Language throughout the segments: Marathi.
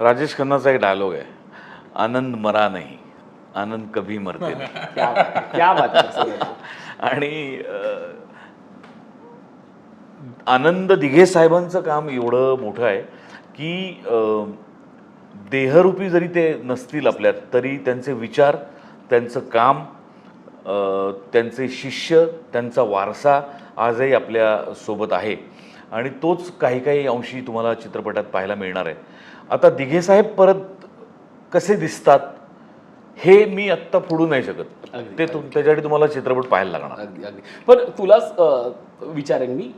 राजेश खन्नाचा एक डायलॉग आहे. आनंद मरा नाही. आनंद कभी मरते नाही. क्या बात क्या बात सर. आणि आनंद दिघे साहेबांचं काम एवढं मोठं आहे की देहरूपी जरी ते नसतील आपल्यात तरी त्यांचे विचार त्यांचं काम त्यांचे शिष्य त्यांचा वारसा आजही आपल्यासोबत आहे. आणि तोच काही काही अंशी तुम्हाला चित्रपटात पाहायला मिळणार आहे. आता दिघे साहेब परत कसे दिसतात हे मी आत्ता फोडू नाही शकत. ते त्याच्यासाठी तुम्हाला चित्रपट पाहायला लागणार. अगदी अगदी. पण तुलाच अं, विचारेन मी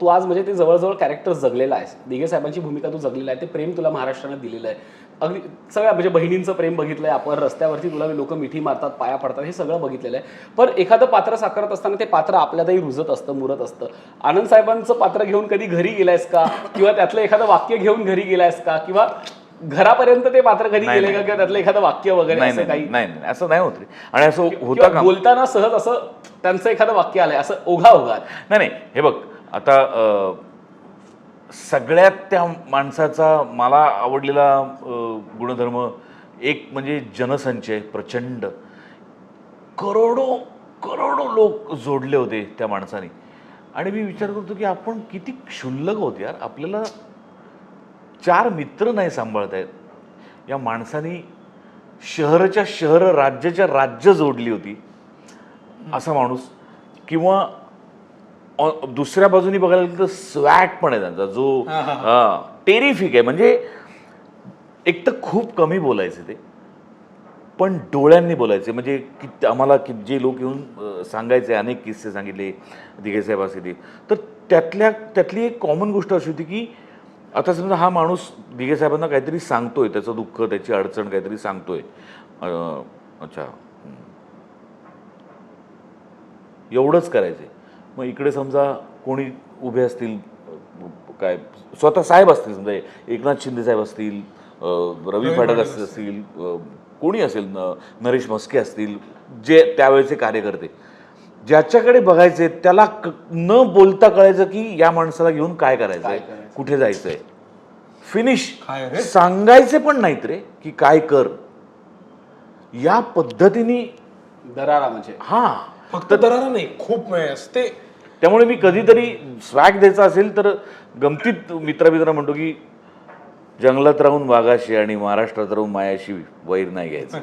तू आज म्हणजे ते जवळजवळ कॅरेक्टर जगलेला आहेस. दिघे साहेबांची भूमिका तू जगलेला आहे. ते प्रेम तुला महाराष्ट्रानं दिलेलं आहे. अगदी सगळ्या म्हणजे बहिणींचं प्रेम बघितलंय. आपण रस्त्यावरती तुला लोक मिठी मारतात पाया पडतात हे सगळं बघितलेलं आहे. पण एखादं पात्र साकारत असताना ते पात्र आपल्यातही रुजत असतं मुरत असतं. आनंद साहेबांचं पात्र घेऊन कधी घरी गेलायस का? किंवा त्यातलं एखादं वाक्य घेऊन घरी गेलायस का? किंवा घरापर्यंत ते पात्र कधी गेले का. किंवा त्यातलं एखादं वाक्य वगैरे असं काही? नाही नाही, असं नाही होत रे. आणि असं होतं किंवा का? बोलताना सहज असं त्यांचं एखादं वाक्य आलंय. असं ओघा ओघा नाही नाही. हे बघ आता सगळ्यात त्या माणसाचा मला आवडलेला गुणधर्म एक म्हणजे जनसंचय प्रचंड. करोडो करोडो लोक जोडले होते त्या माणसाने. आणि मी विचार करतो की आपण किती क्षुल्लक होत यार. आपल्याला चार मित्र नाही सांभाळत आहेत या माणसाने शहराच्या शहर राज्याच्या राज्य जोडली होती. असा माणूस. किंवा दुसऱ्या बाजूनी बघायला गेलं तर स्वॅट पण आहे त्यांचा जो टेरिफिक आहे. म्हणजे एक तर खूप कमी बोलायचे ते पण डोळ्यांनी बोलायचे. म्हणजे की आम्हाला की जे लोक येऊन सांगायचे अनेक किस्से सांगितले दिघेसाहेब असले तर त्यातल्या त्यातली एक कॉमन गोष्ट अशी होती की आता समजा हा माणूस दिघेसाहेबांना काहीतरी सांगतोय त्याचं दुःख त्याची अडचण काहीतरी सांगतोय. अच्छा. एवढंच करायचे. मग इकडे समजा कोणी उभे असतील काय स्वतः साहेब असतील समजा एकनाथ शिंदे साहेब असतील रवी फाटक असतील कोणी असेल नरेश म्हस्के असतील जे त्यावेळेचे कार्यकर्ते. ज्याच्याकडे बघायचे त्याला न बोलता कळायचं की या माणसाला घेऊन काय करायचंय करायचं. कुठे जायचंय. फिनिश? सांगायचे पण नाहीत रे की काय कर. या पद्धतीने दरारा म्हणजे. हा. फक्त दरारा नाही खूप वेळ असते त्यामुळे मी कधीतरी स्वॅग द्यायचा असेल तर गमतीत मित्रामित्र म्हणतो की जंगलात राहून वाघाशी आणि महाराष्ट्रात राहून मायाशी वैर नाही घ्यायचं.